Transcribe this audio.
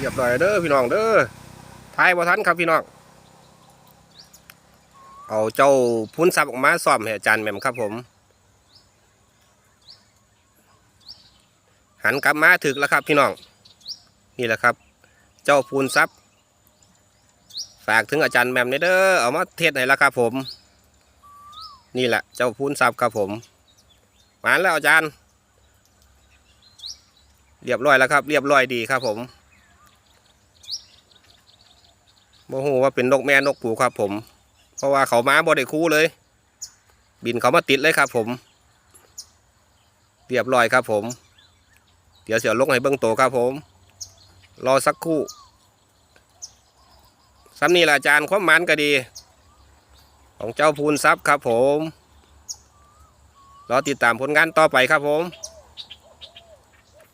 เรียบร้อยเด้อพี่น้องเด้อทายบ่ทันครับพี่น้อง เอาเจ้าพุ้นซับออกมาซ่อมให้อาจารย์แหม่มครับผม หันกลับมาถึกแล้วครับพี่น้อง นี่แหละครับ เจ้าพูนซับฝากถึงอาจารย์แหม่มเด้อ เอามาเทศให้แล้วครับผม นี่แหละเจ้าพูนซับครับผมมาแล้วอาจารย์ เรียบร้อยแล้วครับ เรียบร้อยดีครับผม โมโหว่าเป็นนกแม่นกผูครับผม เพราะว่าเขามาบ่ได้คู่เลย บินเขามาติดเลยครับผมเรียบร้อยครับผม เดี๋ยวเสียลงให้เบิ้งโตครับผม รอสักครู่ซ้ำนี่ละอาจารย์ความมันก็ดี ของเจ้าพูนทรัพย์ครับผม รอติดตามผลงานต่อไปครับผม